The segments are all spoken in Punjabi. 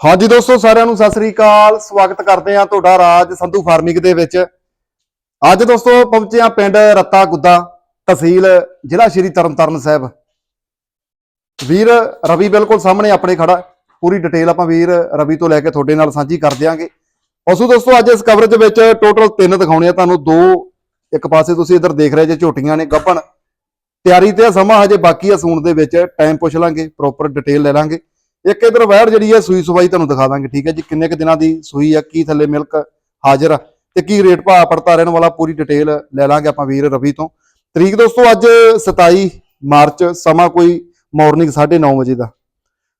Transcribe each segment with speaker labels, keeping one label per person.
Speaker 1: ਹਾਂਜੀ ਦੋਸਤੋ, ਸਾਰਿਆਂ ਨੂੰ ਸਤਿ ਸ੍ਰੀ ਅਕਾਲ। ਸਵਾਗਤ ਕਰਦੇ ਹਾਂ ਤੁਹਾਡਾ ਰਾਜ ਸੰਧੂ ਫਾਰਮਿੰਗ ਦੇ ਵਿੱਚ। ਅੱਜ ਦੋਸਤੋ, ਪਹੁੰਚੇ ਹਾਂ ਪਿੰਡ ਰੱਤਾ ਗੁੱਦਾ ਤਹਿਸੀਲ, ਜ਼ਿਲ੍ਹਾ ਸ਼੍ਰੀ ਤਰਨਤਾਰਨ ਸਾਹਿਬ। ਵੀਰ ਰਵੀ ਬਿਲਕੁਲ ਸਾਹਮਣੇ ਆਪਣੇ ਖੜਾ। ਪੂਰੀ ਡਿਟੇਲ ਆਪਾਂ ਵੀਰ ਰਵੀ ਤੋਂ ਲੈ ਕੇ ਤੁਹਾਡੇ ਨਾਲ ਸਾਂਝੀ ਕਰ ਦਿਆਂਗੇ। ਉਸੋ ਦੋਸਤੋ, ਅੱਜ ਇਸ ਕਵਰੇਜ ਵਿੱਚ ਟੋਟਲ ਤਿੰਨ ਦਿਖਾਉਣੇ ਆ ਤੁਹਾਨੂੰ। ਦੋ, ਇੱਕ ਪਾਸੇ ਤੁਸੀਂ ਇੱਧਰ ਦੇਖ ਰਹੇ ਜੇ ਝੋਟੀਆਂ ਨੇ ਗੱਪਣ ਤਿਆਰੀ ਤੇ ਸਮਾਂ ਹਜੇ ਬਾਕੀ ਆ, ਸੂਣ ਦੇ ਵਿੱਚ। ਟਾਈਮ ਪੁੱਛ ਲਾਂਗੇ ਪ੍ਰੋਪਰ ਡਿਟੇਲ ਲੈ ਲਾਂਗੇ। ਇੱਕ ਇਧਰ ਵੈੜ ਜਿਹੜੀ ਹੈ, ਸੂਈ ਸਵਾਈ ਤੁਹਾਨੂੰ ਦਿਖਾ ਦਾਂਗੇ, ਠੀਕ ਹੈ ਜੀ। ਕਿੰਨੇ ਕੁ ਦਿਨਾਂ ਦੀ ਸੂਈ ਆ, ਕੀ ਥੱਲੇ ਮਿਲਕ ਹਾਜ਼ਰ ਆ ਤੇ ਕੀ ਰੇਟ ਭਾਅ ਪੜਤਾ ਰਹਿਣ ਵਾਲਾ, ਪੂਰੀ ਡਿਟੇਲ ਲੈ ਲਾਂਗੇ ਆਪਾਂ ਵੀਰ ਰਵੀ ਤੋਂ। ਤਰੀਕ ਦੋਸਤੋ, ਅੱਜ 27 ਮਾਰਚ, ਸਮਾਂ ਕੋਈ ਮਾਰਨਿੰਗ 9:30 ਵਜੇ ਦਾ।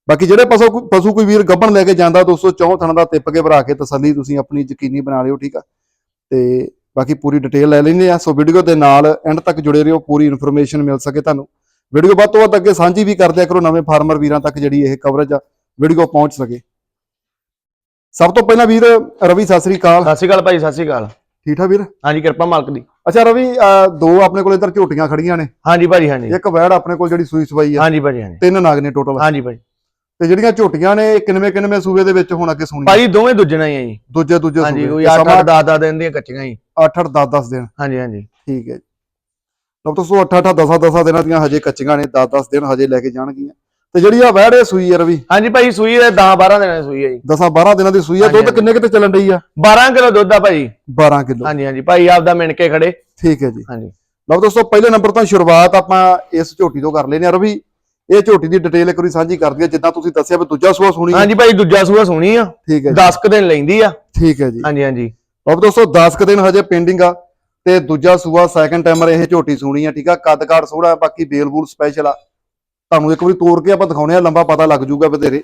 Speaker 1: ਬਾਕੀ ਜਿਹੜੇ ਪਸ਼ੂ ਪਸ਼ੂ ਕੋਈ ਵੀਰ ਗੱਭਣ ਲੈ ਕੇ ਜਾਂਦਾ ਦੋਸਤੋ, ਚੌਂ ਥਣ ਦਾ ਟਿੱਪ ਕੇ ਭਰਾ ਕੇ ਤਸੱਲੀ ਤੁਸੀਂ ਆਪਣੀ ਯਕੀਨੀ ਬਣਾ ਲਿਓ, ਠੀਕ ਆ। ਤੇ ਬਾਕੀ ਪੂਰੀ ਡਿਟੇਲ ਲੈ ਲੈਂਦੇ ਆ। ਸੋ ਵੀਡੀਓ ਦੇ ਨਾਲ ਐਂਡ ਤੱਕ ਜੁੜੇ ਰਹੋ, ਪੂਰੀ ਇਨਫੋਰਮੇਸ਼ਨ ਮਿਲ ਸਕੇ ਤੁਹਾਨੂੰ। ਵੀਡੀਓ ਵੱਧ ਤੋਂ ਵੱਧ ਅੱਗੇ ਸਾਂਝੀ ਵੀ ਕਰਦਿਆ ਕਰੋ ਨਵੇਂ ਫਾਰਮਰ ਵੀਰਾਂ ਤੱਕ ਜਿਹੜੀ ਇਹ ਕਵਰੇਜ ਆ ਵੀਡੀਓ ਪਹੁੰਚ ਸਕੇ। ਸਭ ਤੋਂ ਪਹਿਲਾਂ ਵੀਰ ਰਵੀ ਸਤਿ ਸ੍ਰੀ ਅਕਾਲ।
Speaker 2: ਸਤਿ ਸ਼੍ਰੀ ਅਕਾਲ ਭਾਈ ਸਤਿ ਸ਼੍ਰੀ ਅਕਾਲ।
Speaker 1: ਠੀਕ ਠਾਕ ਵੀਰ?
Speaker 2: ਹਾਂਜੀ ਕਿਰਪਾ ਮਾਲਕ ਦੀ।
Speaker 1: ਅੱਛਾ ਰਵੀ ਦੋ ਆਪਣੇ ਕੋਲ ਇੱਧਰ ਝੋਟੀਆਂ ਖੜੀਆਂ ਨੇ।
Speaker 2: ਹਾਂਜੀ ਭਾਜੀ ਹਾਂਜੀ।
Speaker 1: ਇੱਕ ਵੈੜ ਆਪਣੇ ਕੋਲ ਜਿਹੜੀ ਸੂਈ ਸਵਾਈ ਆ।
Speaker 2: ਹਾਂਜੀ ਭਾਜੀ ਹਾਂਜੀ।
Speaker 1: ਤਿੰਨ ਨਾਗ ਨੇ ਟੋਟਲ
Speaker 2: ਹਾਂਜੀ ਭਾਜੀ।
Speaker 1: ਤੇ ਜਿਹੜੀਆਂ ਝੋਟੀਆਂ ਨੇ ਕਿੰਨਵੇਂ ਕਿੰਨਵੇਂ ਸੂਬੇ ਦੇ ਵਿੱਚ ਹੁਣ ਅੱਗੇ ਸੁਣੀ
Speaker 2: ਭਾਜੀ ਦੋਵੇਂ ਦੂਜਣਾ ਹੀ ਆ ਜੀ।
Speaker 1: ਦੂਜੇ ਦੂਜੇ
Speaker 2: ਹਾਂਜੀ ਕੋਈ
Speaker 1: ਸੂਬੇ
Speaker 2: 8 8 10 10 ਦਿਨ ਦੀਆਂ ਕੱਚੀਆਂ ਜੀ।
Speaker 1: 8 8 10 10 ਦਿਨ।
Speaker 2: ਹਾਂਜੀ ਹਾਂਜੀ।
Speaker 1: ਠੀਕ ਹੈ ਜੀ। ਲਓ ਦੋਸਤੋ 8 8 10 10 ਦਿਨਾਂ ਦੀਆਂ ਹਜੇ ਕੱਚੀਆਂ ਨੇ 10 10 ਦਿਨ ਹਜੇ ਲੈ ਕੇ ਜਾਣਗੀਆਂ। ਤੇ ਜਿਹੜੀ ਆ ਇਹ ਸੂਈ ਆ ਰਵੀ?
Speaker 2: ਹਾਂਜੀ ਭਾਜੀ ਸੂਈ ਦੇ 10 12 ਦਿਨਾਂ ਦੀ ਸੂਈ ਹੈ ਜੀ।
Speaker 1: 10 12 ਦਿਨਾਂ ਦੀ ਸੂਈ ਆ
Speaker 2: ਹਾਂਜੀ,
Speaker 1: ਦੁੱਧ। ਕਿੰਨੇ ਕਿਤੇ ਚੱਲਣ ਰਹੀ ਆ?
Speaker 2: 12 ਕਿਲੋ ਦੁੱਧ ਆ ਭਾਜੀ
Speaker 1: 12 ਕਿਲੋ।
Speaker 2: ਹਾਂਜੀ ਹਾਂਜੀ। ਭਾਈ ਆਪਦਾ ਮਿਣ ਕੇ ਖੜੇ।
Speaker 1: ਠੀਕ ਹੈ ਜੀ।
Speaker 2: ਹਾਂਜੀ।
Speaker 1: ਲਓ ਦੋਸਤੋ ਪਹਿਲੇ ਨੰਬਰ ਤੋਂ ਸ਼ੁਰੂਆਤ ਆਪਾਂ ਇਸ ਝੋਟੀ ਤੋਂ ਕਰ ਲੈਨੇ ਆ ਰਵੀ। ਇਹ ਝੋਟੀ ਦੀ ਡਿਟੇਲ ਇੱਕ ਵਾਰੀ ਸਾਂਝੀ ਕਰ ਦਈਏ ਜਿੱਦਾਂ ਤੁਸੀਂ ਦੱਸਿਆ ਵੀ ਦੂਜਾ ਸੂਆ ਸੁਣੀ
Speaker 2: ਹਾਂਜੀ ਭਾਈ ਦੂਜਾ ਸੂਆ ਸੋਹਣੀ ਆ।
Speaker 1: ਠੀਕ ਹੈ ਜੀ।
Speaker 2: 10 ਕ ਦਿਨ ਲੈਂਦੀ ਆ।
Speaker 1: ਠੀਕ ਹੈ ਜੀ।
Speaker 2: ਹਾਂਜੀ ਹਾਂਜੀ।
Speaker 1: ਲਓ ਦੋਸਤੋ 10 ਕੁ ਦਿਨ ਹਜੇ ਪੈਂਡਿੰਗ ਆ। ਤੇ ਦੂਜਾ ਸੂਆ ਸੈਕੰਡ ਟਾਈਮਰ ਇਹ ਝੋਟੀ ਸੁਣੀ ਆ, ਠੀਕ ਆ? ਕੱਦ ਕਾਠ ਸੋਹਣਾ ਬਾਕੀ ਬੇਲ ਬੂਲ ਸਪੈਸ਼ਲ ਆ। ਤੁਹਾਨੂੰ ਇੱਕ ਵਾਰੀ ਤੋੜ ਕੇ ਆਪਾਂ ਦਿਖਾਉਣੇ ਆ, ਲੰਬਾ ਪਤਾ ਲੱਗ ਜੂਗਾ ਬਥੇਰੇ।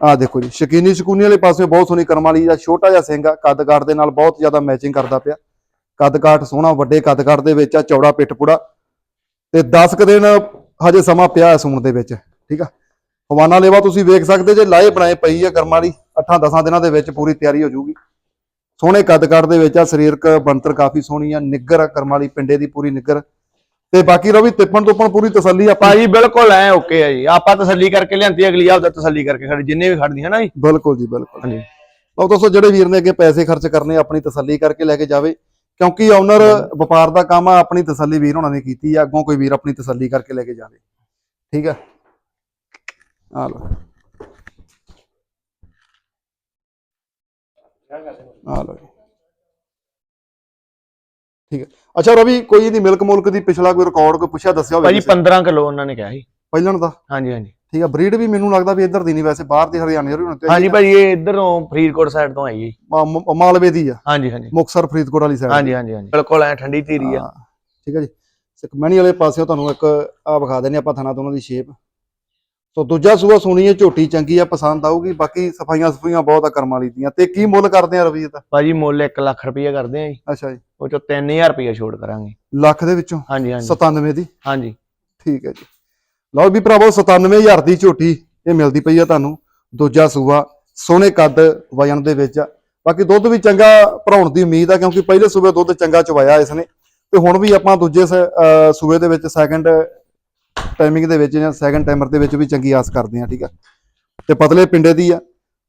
Speaker 1: ਆ ਦੇਖੋ ਜੀ, ਸ਼ਕੀਨੀ ਸ਼ਕੂਨੀ ਵਾਲੇ ਪਾਸੇ ਬਹੁਤ ਸੋਹਣੀ ਕਰਮ ਵਾਲੀ ਆ, ਛੋਟਾ ਜਿਹਾ ਸਿੰਘ ਆ, ਕੱਦ ਕਾਠ ਦੇ ਨਾਲ ਬਹੁਤ ਜ਼ਿਆਦਾ ਮੈਚਿੰਗ ਕਰਦਾ ਪਿਆ। ਕੱਦ ਕਾਠ ਸੋਹਣਾ, ਵੱਡੇ ਕੱਦ ਕਾਠ ਦੇ ਵਿੱਚ ਆ, ਚੌੜਾ ਪਿੱਠ ਪੁੜਾ ਤੇ 10 ਕੁ ਦਿਨ ਹਜੇ ਸਮਾਂ ਪਿਆ ਹੈ ਸੂਣ ਦੇ ਵਿੱਚ, ਠੀਕ ਆ? ਹਵਾਨਾ ਲੇਵਾ ਤੁਸੀਂ ਵੇਖ ਸਕਦੇ ਜੇ ਲਾਏ ਬਣਾਏ ਪਈ ਆ ਕਰਮ ਵਾਲੀ 8-10 ਦਿਨਾਂ ਦੇ ਵਿੱਚ ਪੂਰੀ ਤਿਆਰੀ ਹੋ ਜੂਗੀ। ਸੋਹਣੇ ਕੱਦ ਕਾਠ ਦੇ ਵਿੱਚ ਆ ਸਰੀਰਕ ਬਣਤਰ ਕਾਫੀ ਸੋਹਣੀ ਆ ਨਿੱਗਰ ਕਰਮ ਵਾਲੀ ਪਿੰਡੇ ਦੀ ਪੂਰੀ ਨਿੱਗਰ ਤੇ ਬਾਕੀ ਰਵੀ ਤਿੱਪਣ ਤੋਪਣ ਪੂਰੀ ਤਸੱਲੀ ਆਪਾਂ
Speaker 2: ਭਾਜੀ ਬਿਲਕੁਲ ਐ ਓਕੇ ਆ ਜੀ। ਆਪਾਂ ਤਸੱਲੀ ਕਰਕੇ ਲਿਆਂਦੀ ਅਗਲੀ ਆਪਦਾ ਤਸੱਲੀ ਕਰਕੇ ਖੜੀ ਜਿੰਨੇ ਵੀ ਖੜਦੀਆਂ ਨਾ ਜੀ?
Speaker 1: ਬਿਲਕੁਲ ਜੀ ਬਿਲਕੁਲ।
Speaker 2: ਹਾਂਜੀ।
Speaker 1: ਲਓ ਦੋਸਤੋ ਜਿਹੜੇ ਵੀਰ ਨੇ ਅੱਗੇ ਪੈਸੇ ਖਰਚ ਕਰਨੇ ਆਪਣੀ ਤਸੱਲੀ ਕਰਕੇ ਲੈ ਕੇ ਜਾਵੇ। ਕਿਉਂਕਿ ਓਨਰ ਵਪਾਰ ਦਾ ਕੰਮ ਆ ਆਪਣੀ ਤਸੱਲੀ ਵੀਰ ਉਹਨਾਂ ਨੇ ਕੀਤੀ ਆ ਅੱਗੋਂ ਕੋਈ ਵੀਰ ਆਪਣੀ ਤਸੱਲੀ ਕਰਕੇ ਲੈ ਕੇ ਜਾਵੇ। ਠੀਕ ਆ? ਆ ਲਓ। ਆ ਲਓ ਜੀ। ਠੀਕ ਹੈ। ਅੱਛਾ ਰਵੀ ਕੋਈ ਇਹਦੀ ਮਿਲਕ ਮੁਲਕ ਦੀ ਪਿਛਲਾ ਕੋਈ ਰਿਕਾਰਡ ਕੋਈ ਪੁੱਛਿਆ ਦੱਸਿਆ ਹੋਵੇ
Speaker 2: ਭਾਜੀ
Speaker 1: ਕਿਸੇ?
Speaker 2: 15 ਕਿਲੋ ਉਹਨਾਂ ਨੇ ਕਿਹਾ ਸੀ।
Speaker 1: ਪਹਿਲਣ ਦਾ
Speaker 2: ਹਾਂਜੀ ਹਾਂਜੀ।
Speaker 1: ਠੀਕ ਆ ਬਰੀਡ ਵੀ ਮੈਨੂੰ ਲੱਗਦਾ ਵੀ ਇੱਧਰ ਦੀ ਨਹੀਂ ਵੈਸੇ ਬਾਹਰ ਦੇ ਹਰਿਆਣੇ ਤੇ
Speaker 2: ਹਾਂਜੀ ਭਾਜੀ ਇਹ ਇਧਰੋਂ ਫਰੀਦਕੋਟ ਸਾਈਡ ਤੋਂ ਆਈ
Speaker 1: ਮ- ਮਾਲਵੇ ਦੀ ਆ।
Speaker 2: ਹਾਂਜੀ ਹਾਂਜੀ।
Speaker 1: ਮੁਕਸਰ ਫਰੀਦਕੋਟ ਵਾਲੀ ਸਾਈਡ
Speaker 2: ਹਾਂਜੀ ਹਾਂਜੀ ਹਾਂਜੀ। ਬਿਲਕੁਲ ਐ ਠੰਡੀ ਧੀਰੀ ਆ।
Speaker 1: ਹਾਂ, ਠੀਕ ਹੈ ਜੀ। ਸਿਕਮਣੀ ਵਾਲੇ ਪਾਸਿਓਂ ਤੁਹਾਨੂੰ ਇੱਕ ਆ ਵਿਖਾ ਦਿੰਦੇ ਆਪਾਂ ਥਣਾ ਦੋਨਾਂ ਦੀ ਸ਼ੇਪ। ਸੋ ਦੂਜਾ ਸੂਆ ਸੁਣੀ ਹੈ ਝੋਟੀ ਚੰਗੀ ਆ ਪਸੰਦ ਆਊਗੀ ਬਾਕੀ ਸਫਾਈਆਂ ਸਫਾਈਆਂ ਬਹੁਤ ਆ ਕਰਮਾਂ ਵਾਲੀ ਦੀਆਂ। ਤੇ ਕੀ ਮੁੱਲ ਕਰਦੇ ਆ ਰਵੀ ਦਾ?
Speaker 2: ਭਾਜੀ ਮੁੱਲ 1 ਲੱਖ ਰੁਪਈਆ ਕਰਦੇ ਆ ਜੀ।
Speaker 1: ਅੱਛਾ ਜੀ।
Speaker 2: ਉਹ ਚੋਂ 3000 ਰੁਪਈਆ ਛੋੜ ਕਰਾਂਗੇ।
Speaker 1: ਲੱਖ ਦੇ ਵਿੱਚੋਂ?
Speaker 2: ਹਾਂਜੀ ਹਾਂਜੀ।
Speaker 1: 97 ਦੀ?
Speaker 2: ਹਾਂਜੀ।
Speaker 1: ਠੀਕ ਹੈ ਜੀ। ਲਓ ਵੀ ਭਰਾਵੋ 97000 ਦੀ ਝੋਟੀ ਇਹ ਮਿਲਦੀ ਪਈ ਆ ਤੁਹਾਨੂੰ। ਦੂਜਾ ਸੂਆ ਸੋਹਣੇ ਕੱਦ ਵਜਨ ਦੇ ਵਿੱਚ ਬਾਕੀ ਦੁੱਧ ਵੀ ਚੰਗਾ ਭਰਾਉਣ ਦੀ ਉਮੀਦ ਆ ਕਿਉਂਕਿ ਪਹਿਲੇ ਸੂਬੇ ਦੁੱਧ ਚੰਗਾ ਚਵਾਇਆ ਇਸ ਨੇ। ਤੇ ਹੁਣ ਵੀ ਆਪਾਂ ਦੂਜੇ ਸੂਬੇ ਦੇ ਵਿੱਚ ਸੈਕੰਡ ਟਾਈਮਿੰਗ ਦੇ ਵਿੱਚ ਜਾਂ ਸੈਕੰਡ ਟਾਈਮਰ ਦੇ ਵਿੱਚ ਵੀ ਚੰਗੀ ਆਸ ਕਰਦੇ ਆ ਠੀਕ ਆ। ਤੇ ਪਤਲੇ ਪਿੰਡੇ ਦੀ ਆ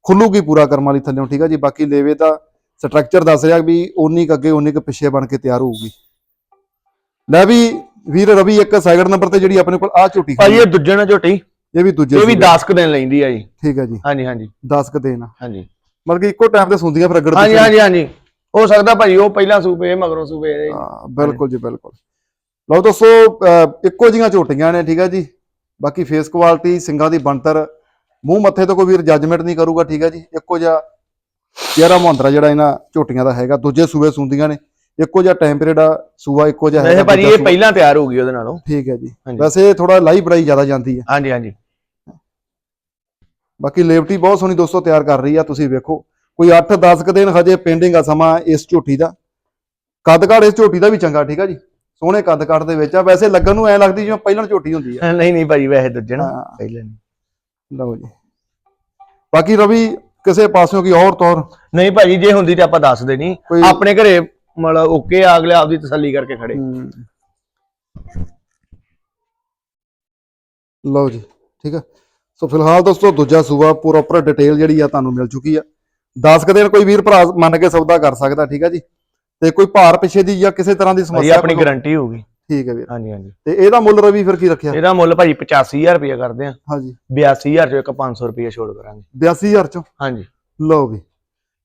Speaker 1: ਖੁੱਲੂਗੀ ਪੂਰਾ ਕਰਮ ਵਾਲੀ ਥੱਲੇੋਂ ਠੀਕ ਆ ਜੀ। ਬਾਕੀ ਲੇਵੇ ਦਾ ਸਟਰਕਚਰ ਦੱਸ ਰਿਹਾ ਵੀ ਉਨੀ ਕੁ ਅੱਗੇ ਉਨੀ ਕੁ ਪਿੱਛੇ ਬਣ ਕੇ ਤਿਆਰ ਹੋਊਗੀ। ਲੈ ਵੀ ਵੀਰ ਰਵੀ ਇੱਕ ਸੈਕੰਡ ਨੰਬਰ ਤੇ ਜਿਹੜੀ ਆਪਣੇ ਕੋਲ ਆ ਝੋਟੀ
Speaker 2: ਭਾਜੀ ਇਹ ਦੂਜੇ ਨਾਲ ਝੋਟੀ?
Speaker 1: ਇਹ ਵੀ ਦੂਜੇ
Speaker 2: ਇਹ ਵੀ
Speaker 1: ਸੂਬੇ।
Speaker 2: 10 ਕ ਦਿਨ ਲੈਂਦੀ ਆ ਜੀ।
Speaker 1: ਠੀਕ ਹੈ ਜੀ।
Speaker 2: ਹਾਂਜੀ ਹਾਂਜੀ।
Speaker 1: 10 ਕ ਦਿਨ
Speaker 2: ਹਾਂਜੀ।
Speaker 1: ਮਤਲਬ ਕਿ ਇੱਕੋ ਟਾਈਮ ਤੇ ਸੁੰਦੀਆਂ ਫਿਰ ਅਗੜ
Speaker 2: ਹਾਂਜੀ ਹਾਂਜੀ ਹਾਂਜੀ। ਹੋ ਸਕਦਾ ਭਾਜੀ ਉਹ ਪਹਿਲਾਂ ਸੂਪੇ ਇਹ ਮਗਰੋਂ ਸੂਪੇ।
Speaker 1: ਹਾਂ ਬਿਲਕੁਲ ਜੀ ਬਿਲਕੁਲ। ਲਓ ਦੋਸਤੋ ਇੱਕੋ ਜੀਆਂ ਝੋਟੀਆਂ ਨੇ ਠੀਕ ਹੈ ਜੀ। ਬਾਕੀ ਫੇਸ ਕੁਆਲਿਟੀ ਸਿੰਗਾਂ ਦੀ ਬਣਤਰ ਮੂੰਹ ਮੱਥੇ ਤੋਂ ਕੋਈ ਵੀਰ ਜੱਜਮੈਂਟ ਨਹੀਂ ਕਰੂਗਾ ਠੀਕ ਹੈ ਜੀ। ਇੱਕੋ ਜਿਹਾ ਚਿਹਰਾ ਮੁਹੰਦਰਾ ਜਿਹੜਾ ਇਹਨਾਂ ਝੋਟੀਆਂ ਦਾ ਹੈਗਾ ਦੂਜੇ ਸੂਬੇ ਸੁੰਦੀਆਂ ਨੇ। ਇੱਕੋ ਜਿਹਾ ਟਾਈਮ ਪੀਰੀਅਡ ਆ ਸੂਆ ਇੱਕੋ ਜਿਹਾ
Speaker 2: ਵੈਸੇ ਭਾਜੀ
Speaker 1: ਦੂਜਾ
Speaker 2: ਇਹ ਪਹਿਲਾਂ ਤਿਆਰ ਹੋ ਗਈ ਉਹਦੇ ਨਾਲੋਂ।
Speaker 1: ਠੀਕ ਹੈ ਜੀ। ਵੈਸੇ ਥੋੜਾ ਲਾਈ ਬੜਾਈ ਜ਼ਿਆਦਾ ਜਾਂਦੀ ਹੈ
Speaker 2: ਹਾਂਜੀ ਹਾਂਜੀ।
Speaker 1: ਬਾਕੀ ਲੇਵਟੀ ਬਹੁਤ ਸੋਹਣੀ ਦੋਸਤੋ ਤਿਆਰ ਕਰ ਰਹੀ ਆ ਤੁਸੀਂ ਵੇਖੋ। ਕੋਈ 8-10 ਕ ਦਿਨ ਹਜੇ ਪੈਂਡਿੰਗ ਆ ਸਮਾਂ ਇਸ ਝੋਟੀ ਦਾ। ਕੱਦ ਕਾਠ ਇਸ ਝੋਟੀ ਦਾ ਵੀ ਚੰਗਾ ਠੀਕ ਆ ਜੀ। ਸੋਹਣੇ ਕੱਦ ਕਾਠ ਦੇ ਵਿੱਚ ਆ ਵੈਸੇ ਲੱਗਣ ਨੂੰ ਐ ਲੱਗਦੀ ਜਿਵੇਂ ਪਹਿਲਾਂ ਝੋਟੀ ਹੁੰਦੀ ਆ।
Speaker 2: ਨਹੀਂ ਨਹੀਂ ਭਾਜੀ ਵੈਸੇ ਦੂਜੇ
Speaker 1: ਹਾਂ,
Speaker 2: ਪਹਿਲਾਂ ਨਹੀਂ।
Speaker 1: ਲਓ ਜੀ। ਬਾਕੀ ਰਵੀ ਕਿਸੇ ਪਾਸਿਓਂ ਕੀ ਹੋਰ ਤੌਰ?
Speaker 2: ਨਹੀਂ ਭਾਜੀ ਜੇ ਹੁੰਦੀ ਤੇ ਆਪਾਂ ਦੱਸ ਦੇਣੀ।
Speaker 1: ਕੋਈ-
Speaker 2: ਆਪਣੇ ਘਰੇ ਮਤਲਬ ਓਕੇ ਆ ਅਗਲੇ ਆਪਦੀ ਤਸੱਲੀ ਕਰਕੇ ਖੜੇ।
Speaker 1: ਲਓ ਜੀ ਠੀਕ ਆ। ਸੋ ਫਿਲਹਾਲ ਦੋਸਤੋ ਦੂਜਾ ਸੂਆ ਪ੍ਰੋਪਰ ਡਿਟੇਲ ਜਿਹੜੀ ਆ ਤੁਹਾਨੂੰ ਮਿਲ ਚੁੱਕੀ ਆ। 10 ਕੁ ਦਿਨ ਕੋਈ ਵੀਰ ਭਰਾ ਮੰਨ ਕੇ ਸੌਦਾ ਕਰ ਸਕਦਾ ਠੀਕ ਆ ਜੀ? ਤੇ ਕੋਈ ਭਾਰ ਪਿੱਛੇ ਦੀ ਜਾਂ ਕਿਸੇ ਤਰ੍ਹਾਂ ਦੀ ਸਮੱਸਿਆ
Speaker 2: ਆਪਣੀ
Speaker 1: ਕੋਈ-
Speaker 2: ਗਾਰੰਟੀ ਹੋਊਗੀ।
Speaker 1: ਠੀਕ ਹੈ ਵੀਰ।
Speaker 2: ਹਾਂਜੀ ਹਾਂਜੀ।
Speaker 1: ਤੇ ਇਹਦਾ ਮੁੱਲ ਰਵੀ ਫਿਰ ਕੀ ਰੱਖਿਆ?
Speaker 2: ਇਹਦਾ ਮੁੱਲ ਭਾਜੀ 85000 ਰੁਪਏ ਕਰਦੇ ਆ।
Speaker 1: ਹਾਂਜੀ।
Speaker 2: 82000 ਚੋਂ ਇੱਕ 500 ਰੁਪਏ ਛੋੜ ਕਰਾਂਗੇ।
Speaker 1: 82000 ਚੋਂ?
Speaker 2: ਹਾਂਜੀ।
Speaker 1: ਲਓ ਵੀ।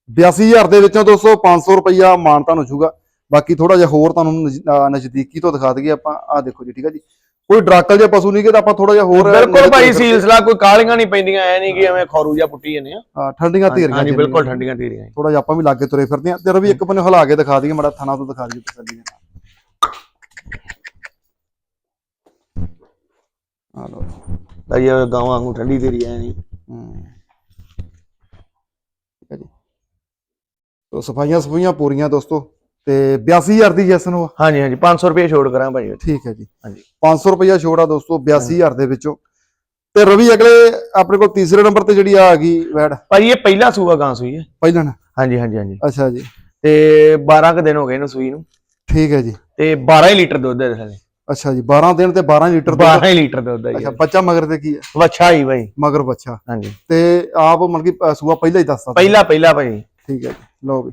Speaker 1: 82000 ਦੇ ਵਿੱਚੋਂ ਦੋਸਤੋ 500 ਰੁਪਈਆ ਮਾਨ ਤੁਹਾਨੂੰ ਹੋਊਗਾ ਬਾਕੀ ਥੋੜਾ ਜਿਹਾ ਹੋਰ ਤੁਹਾਨੂੰ ਨਜ਼- ਅਹ ਨਜ਼ਦੀਕੀ ਤੋਂ ਦਿਖਾ ਦਈਏ ਆਪਾਂ। ਆ ਦੇਖੋ ਜੀ ਠੀਕ ਆ ਜੀ। ਕੋਈ ਡਰਾਕਲ ਜਿਹਾ ਪਸ਼ੂ ਨਹੀਂ ਕਿ ਤਾਂ ਆਪਾਂ ਥੋੜਾ ਜਿਹਾ ਹੋਰ
Speaker 2: ਬਿਲਕੁਲ ਭਾਈ ਸੀਲਸਲਾ ਕੋਈ ਕਾਲੀਆਂ ਨਹੀਂ ਪੈਂਦੀਆਂ ਐ ਨਹੀਂ ਕਿ ਐਵੇਂ ਖੌਰੂ ਜਿਹਾ ਪੁੱਟੀ ਜਾਂਦੇ ਆ।
Speaker 1: ਹਾਂ, ਠੰਡੀਆਂ ਧੀਰੀਆਂ
Speaker 2: ਹਾਂਜੀ ਬਿਲਕੁਲ ਠੰਡੀਆਂ ਧੀਰੀਆਂ
Speaker 1: ਥੋੜਾ ਜਿਹਾ ਆਪਾਂ ਵੀ ਲਾਗੇ ਤੁਰੇ ਫਿਰਦੇ ਆ ਤੇ ਰਵੀ ਇੱਕ ਬੰਨੇ ਹਿਲਾ ਕੇ ਦਿਖਾ ਦਈਏ ਮੜਾ ਥਣਾ ਤੋਂ ਦਿਖਾ ਦਈਏ ਤਸੱਲੀ ਨਾਲ ਆ ਲਓ।
Speaker 2: ਭਾਜੀ ਇਹ ਗਾਵਾਂ ਵਾਂਗੂ ਠੰਡੀ ਧੀਰੀ ਐ ਨਹੀਂ
Speaker 1: ਹੂੰ। ਜੀ। ਸਫਾਈਆਂ ਸਫਾਈਆਂ ਪੂਰੀਆਂ ਦੋਸਤੋ। ਤੇ 82000 ਦੀ ਜੈਸਨ ਉਹ
Speaker 2: ਹਾਂਜੀ ਹਾਂਜੀ 500 ਰੁਪਏ ਛੋੜ ਕਰਾਂ ਵਿੱਚ।
Speaker 1: ਠੀਕ ਹੈ ਜੀ।
Speaker 2: ਹਾਂਜੀ।
Speaker 1: 500 ਰੁਪਇਆ ਛੋੜ ਆ ਦੋਸਤੋ 82000 ਦੇ ਵਿੱਚੋਂ। ਤੇ ਰਵੀ ਅਗਲੇ ਆਪਣੇ ਕੋਲ ਤੀਸਰੇ ਨੰਬਰ ਤੇ ਜਿਹੜੀ ਆ ਗਈ ਵੈੜ।
Speaker 2: ਭਾਜੀ ਇਹ ਪਹਿਲਾ ਸੂਆ ਗਾਂ ਸੂਈ ਹੈ।
Speaker 1: ਪਹਿਲਾਂ ਨਾ?
Speaker 2: ਹਾਂਜੀ ਹਾਂਜੀ ਹਾਂਜੀ।
Speaker 1: ਅੱਛਾ ਜੀ।
Speaker 2: ਤੇ 12 ਕ ਦਿਨ ਹੋ ਗਏ ਇਹਨੂੰ ਸੂਈ ਨੂੰ।
Speaker 1: ਠੀਕ ਹੈ ਜੀ।
Speaker 2: ਤੇ 12 ਹੀ ਲੀਟਰ ਦੁੱਧ ਹੈ ਥਲੇ
Speaker 1: ਅੱਛਾ ਜੀ 12 ਦਿਨ ਤੇ 12 ਲੀਟਰ ਦੁੱਧ।
Speaker 2: 12 ਹੀ ਲੀਟਰ ਦੁੱਧ ਹੈ
Speaker 1: ਅੱਛਾ ਬੱਚਾ ਮਗਰ ਤੇ ਕੀ ਹੈ?
Speaker 2: ਵੱਛਾ ਹੀ ਭਾਈ।
Speaker 1: ਮਗਰ ਬੱਚਾ।
Speaker 2: ਹਾਂਜੀ।
Speaker 1: ਤੇ ਆਪ ਮਤਲਬ ਕਿ ਸੂਆ ਪਹਿਲਾਂ ਹੀ ਦੱਸਤਾ
Speaker 2: ਪਹਿਲਾ ਪਹਿਲਾ ਭਾਜੀ
Speaker 1: ਠੀਕ ਹੈ ਜੀ ਲਓ ਵੀ।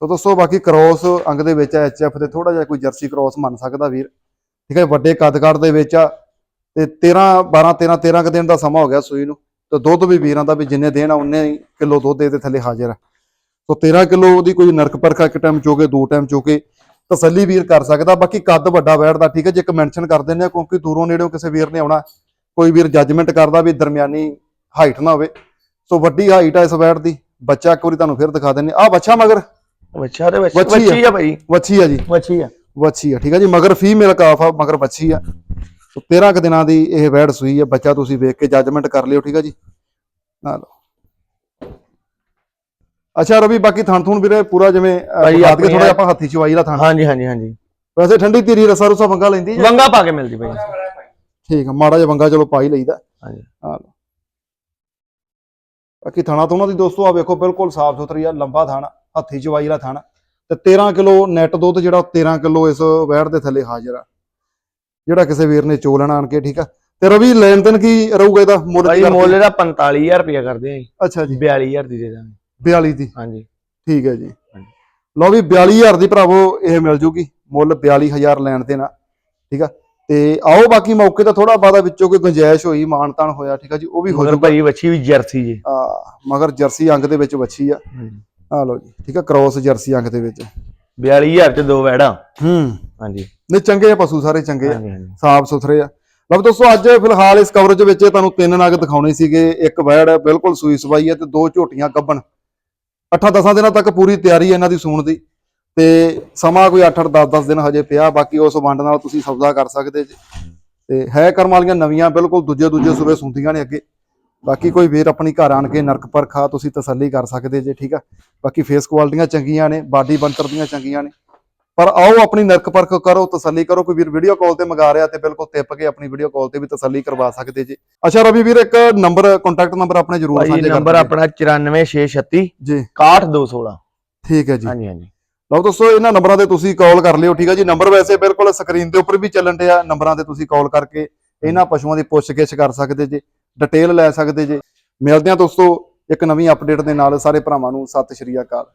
Speaker 1: ਤਾਂ ਦੋਸਤੋ ਬਾਕੀ ਕ੍ਰੋਸ ਅੰਗ ਦੇ ਵਿੱਚ ਐਚ ਐਫ ਦੇ ਥੋੜਾ ਜਿਹਾ ਕੋਈ ਜਰਸੀ ਕ੍ਰੋਸ ਮੰਨ ਸਕਦਾ ਵੀਰ। ਠੀਕ ਹੈ ਵੱਡੇ ਕੱਦ-ਕੱਦ ਦੇ ਵਿੱਚ ਆ। ਤੇ 13 12 13 13 ਕੁ ਦਿਨ ਦਾ ਸਮਾਂ ਹੋ ਗਿਆ ਸੂਈ ਨੂੰ। ਤੇ ਦੁੱਧ ਵੀ ਵੀਰਾਂ ਦਾ ਵੀ ਜਿੰਨੇ ਦੇਣਾ ਆ ਉਹਨੇ ਕਿਲੋ ਦੁੱਧ ਇਹਦੇ ਥੱਲੇ ਹਾਜ਼ਰ ਆ। ਸੋ 13 ਕਿਲੋ ਦੀ ਕੋਈ ਨਰਕ ਪਰਖਾ ਇੱਕ ਟਾਈਮ ਚੋਕੇ ਦੋ ਟਾਈਮ ਚੋਕੇ ਤਸੱਲੀ ਵੀਰ ਕਰ ਸਕਦਾ। ਬਾਕੀ ਕੱਦ ਵੱਡਾ ਬੈਠਦਾ, ਠੀਕ ਹੈ, ਜੇ ਇੱਕ ਮੈਂਸ਼ਨ ਕਰ ਦਿੰਦੇ ਆ, ਕਿਉਂਕਿ ਦੂਰੋਂ ਨੇੜਿਓਂ ਕਿਸੇ ਵੀਰ ਨੇ ਆਉਣਾ, ਕੋਈ ਵੀਰ ਜੱਜਮੈਂਟ ਕਰਦਾ ਵੀ ਦਰਮਿਆਨੀ ਹਾਈਟ ਨਾ ਹੋਵੇ। ਸੋ ਵੱਡੀ ਹਾਈਟ ਆ ਇਸ ਬੈਠ ਦੀ। ਬੱਚਾ ਇੱਕ ਵਾਰੀ ਤੁਹਾਨੂੰ ਫਿਰ ਦਿਖਾ ਦਿੰਨੇ ਆ ਬੱਚਾ ਮਗਰ।
Speaker 2: ਵੱਛਾ ਤੇ ਵੱਛੀ
Speaker 1: ਵੱਛੀ ਆ।
Speaker 2: ਵੱਛੀ ਆ ਭਾਈ।
Speaker 1: ਵੱਛੀ ਆ ਜੀ।
Speaker 2: ਵੱਛੀ ਆ।
Speaker 1: ਵੱਛੀ ਆ ਠੀਕ ਆ ਜੀ। ਮਗਰ ਫੀਮੇਲ ਕਾਫ ਆ ਮਗਰ ਵੱਛੀ ਆ। ਸੋ 13 ਕੁ ਦਿਨਾਂ ਦੀ ਇਹ ਵੈੜ ਸੂਈ ਆ। ਬੱਚਾ ਤੁਸੀਂ ਵੇਖ ਕੇ ਜੱਜਮੈਂਟ ਕਰ ਲਿਓ ਠੀਕ ਆ ਜੀ। ਨਾ ਲਓ ਅੱਛਾ ਰਵੀ ਬਾਕੀ ਥਣ ਥੂਣ ਵੀਰੇ ਪੂਰਾ ਜਿਵੇਂ
Speaker 2: ਭਾਈ
Speaker 1: ਬਾਤ ਕੇ
Speaker 2: ਆਪਣੀ
Speaker 1: ਥੋੜਾ ਆਪਾਂ ਹੱਥੀ ਚਵਾਈ ਦਾ ਥਣ।
Speaker 2: ਹਾਂਜੀ ਹਾਂਜੀ ਹਾਂਜੀ।
Speaker 1: ਵੈਸੇ ਠੰਡੀ ਤੀਰੀ ਰਸਾ ਰੁਸਾ ਵੰਗਾ ਲੈਂਦੀ ਜੀ?
Speaker 2: ਵੰਗਾ ਪਾ ਕੇ ਮਿਲਦੀ ਭਾਈ।
Speaker 1: ਠੀਕ ਆ ਮਾੜਾ ਜਿਹਾ ਵੰਗਾ ਚਲੋ ਪਾ ਹੀ ਲਈਦਾ।
Speaker 2: ਹਾਂਜੀ।
Speaker 1: ਆ ਲਓ ਬਾਕੀ ਥਣਾ ਤੋਂ ਉਹਨਾਂ ਦੀ ਦੋਸਤੋ ਆ ਵੇਖੋ ਬਿਲਕੁਲ ਸਾਫ਼ ਸੁਥਰੀ ਆ ਲੰਬਾ ਥਣ ਹੱਥੀ ਚਵਾਈ ਵਾਲਾ ਥਣ। ਤੇ 13 ਕਿਲੋ ਨੈਟ ਦੁੱਧ ਜਿਹੜਾ ਉਹ 13 ਕਿਲੋ ਇਸ ਵੈੜ ਦੇ ਥੱਲੇ ਹਾਜ਼ਰ ਆ। ਜਿਹੜਾ ਕਿਸੇ ਵੀਰ ਨੇ ਚੋ ਲੈਣਾ ਆਣ ਕੇ ਠੀਕ ਆ? ਤੇ ਰਵੀ ਲੈਣ ਦੇਣ ਕੀ ਰਹੂਗਾ ਇਹਦਾ? ਮੁੱਲ
Speaker 2: ਭਾਈ? ਮੁੱਲ ਇਹਦਾ 45000 ਰੁਪਏ ਕਰਦੇ ਆ
Speaker 1: ਅੱਛਾ ਜੀ।
Speaker 2: 42000 ਦੀ ਦੇ ਦਾਂਗੇ।
Speaker 1: 42 ਦੀ?
Speaker 2: ਹਾਂਜੀ।
Speaker 1: ਠੀਕ ਹੈ ਜੀ। ਲਓ ਵੀ 42000 ਦੀ ਭਰਾਵੋ ਇਹ ਮਿਲ ਜੂਗੀ। ਮੁੱਲ 42000 ਲੈਣ ਦੇਣਾ ਠੀਕ ਆ? ਤੇ ਆਓ ਬਾਕੀ ਮੌਕੇ ਤੇ ਥੋੜਾ ਬਾਦਾ ਵਿੱਚੋਂ ਕੋਈ ਗੁੰਜਾਇਸ਼ ਹੋਈ ਮਾਨਤਾਨ ਹੋਇਆ ਠੀਕ ਆ ਜੀ ਉਹ ਵੀ ਹੋ ਜੂਗਾ
Speaker 2: ਭਾਈ ਵੱਛੀ ਵੀ ਜਰਸੀ ਜੀ।
Speaker 1: ਆ ਮਗਰ ਜਰਸੀ ਅੰਗ ਦੇ ਵਿੱਚ ਵੱਛੀ ਆ। ਆ ਲਓ ਜੀ ਠੀਕ ਆ ਕ੍ਰੋਸ ਜਰਸੀ ਅੰਗ ਦੇ ਵਿੱਚ।
Speaker 2: 42000 ਚ ਦੋ ਵੈੜਾ।
Speaker 1: ਹੂੰ।
Speaker 2: ਹਾਂਜੀ।
Speaker 1: ਨਹੀਂ ਚੰਗੇ ਆ ਪਸ਼ੂ ਸਾਰੇ ਚੰਗੇ ਆ। ਸਾਫ਼ ਸੁਥਰੇ ਆ। ਲਓ ਦੋਸਤੋ ਅੱਜ ਫਿਲਹਾਲ ਇਸ ਕਵਰੇਜ ਵਿੱਚ ਤੁਹਾਨੂੰ ਤਿੰਨ ਨਗ ਦਿਖਾਉਣੇ ਸੀਗੇ। ਇੱਕ ਵੈੜ ਬਿਲਕੁਲ ਸੂਈ ਸਵਾਈ ਹੈ ਤੇ ਦੋ ਝੋਟੀਆਂ ਗੱਬਣ 8-10 ਦਿਨਾਂ ਤੱਕ ਪੂਰੀ ਤਿਆਰੀ ਹੈ ਇਹਨਾਂ ਦੀ ਸੂਣ ਦੀ। ਤੇ ਸਮਾਂ ਕੋਈ 8-8 10-10 ਦਿਨ ਹਜੇ ਪਿਆ ਬਾਕੀ ਉਸ ਵੰਡ ਨਾਲ ਤੁਸੀਂ ਸੌਦਾ ਕਰ ਸਕਦੇ ਜੀ। ਤੇ ਹੈ ਕਰਮ ਵਾਲੀਆਂ ਨਵੀਆਂ ਬਿਲਕੁਲ ਦੂਜੇ ਦੂਜੇ ਸੂਬੇ ਸੁੰਦੀਆਂ ਨੇ ਅੱਗੇ। ਬਾਕੀ ਕੋਈ ਵੀਰ ਆਪਣੀ ਘਰ ਆਣ ਕੇ ਨਰਕ ਪਰਖਾ ਤੁਸੀਂ ਤਸੱਲੀ ਕਰ ਸਕਦੇ ਜੇ ਠੀਕ ਆ? ਬਾਕੀ ਫੇਸ ਕੁਆਲਟੀਆਂ ਚੰਗੀਆਂ ਨੇ ਬਾਡੀ ਬੰਤਰ ਦੀਆਂ ਚੰਗੀਆਂ ਨੇ। ਪਰ ਆਓ ਆਪਣੀ ਨਰਕ ਪਰਖ ਕਰੋ ਤਸੱਲੀ ਕਰੋ। ਕੋਈ ਵੀਰ ਵੀਡੀਓ ਕਾਲ ਤੇ ਮੰਗਾ ਰਿਹਾ ਤੇ ਬਿਲਕੁਲ ਤਿੱਪ ਕੇ ਆਪਣੀ ਵੀਡੀਓ ਕਾਲ ਤੇ ਵੀ ਤਸੱਲੀ ਕਰਵਾ ਸਕਦੇ ਜੀ। ਅੱਛਾ ਰਵੀ ਵੀਰ ਇੱਕ ਨੰਬਰ ਕੰਟੈਕਟ ਨੰਬਰ ਆਪਣੇ ਜ਼ਰੂਰ ਸਾਂਝੇ ਕਰ
Speaker 2: ਨੰਬਰ। ਆਪਣਾ 94636
Speaker 1: ਜੀ।
Speaker 2: 61216
Speaker 1: ਠੀਕ ਹੈ ਜੀ।
Speaker 2: ਹਾਂਜੀ ਹਾਂਜੀ।
Speaker 1: ਲਓ ਦੋਸਤੋ ਇਹਨਾਂ ਨੰਬਰਾਂ ਤੇ ਤੁਸੀਂ ਕਾਲ ਕਰ ਲਿਓ ਠੀਕ ਹੈ ਜੀ? ਨੰਬਰ ਵੈਸੇ ਬਿਲਕੁਲ ਸਕਰੀਨ ਦੇ ਉੱਪਰ ਵੀ ਚੱਲਣ ਡਿਆ ਨੰਬਰਾਂ ਤੇ ਤੁਸੀਂ ਕਾਲ ਕਰਕੇ ਇਹਨਾਂ ਪਸ਼ੂਆਂ ਦੀ ਪੁੱਛ-ਗਿੱਛ ਕਰ ਸਕਦੇ ਜੇ। ਡਿਟੇਲ ਲੈ ਸਕਦੇ ਜੇ। ਮਿਲਦੇ ਹਾਂ ਦੋਸਤੋ ਇੱਕ ਨਵੀਂ ਅਪਡੇਟ ਦੇ ਨਾਲ। ਸਾਰੇ ਭਰਾਵਾਂ ਨੂੰ ਸਤਿ ਸ਼੍ਰੀ ਅਕਾਲ।